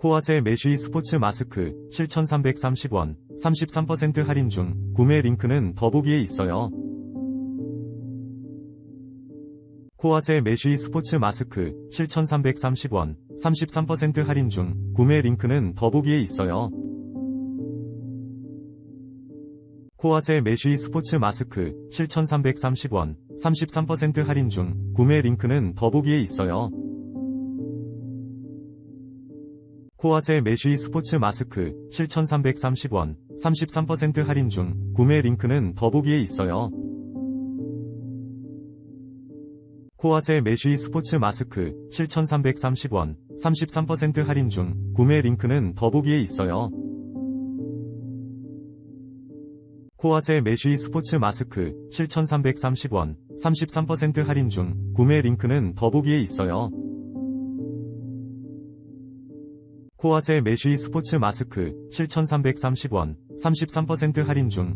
코아세 메쉬 스포츠 마스크 7,330원 33% 할인 중 구매 링크는 더보기에 있어요. 코아세 메쉬 스포츠 마스크 7,330원 33% 할인 중 구매 링크는 더보기에 있어요. 코아세 메쉬 스포츠 마스크 7,330원 33% 할인 중 구매 링크는 더보기에 있어요. 코아세 메쉬 스포츠 마스크 7,330원 33% 할인 중 구매 링크는 더보기에 있어요. 코아세 메쉬 스포츠 마스크 7,330원 33% 할인 중 구매 링크는 더보기에 있어요. 코아세 메쉬 스포츠 마스크 7,330원 33% 할인 중 구매 링크는 더보기에 있어요. 코아세 메쉬 스포츠 마스크 7,330원 33% 할인 중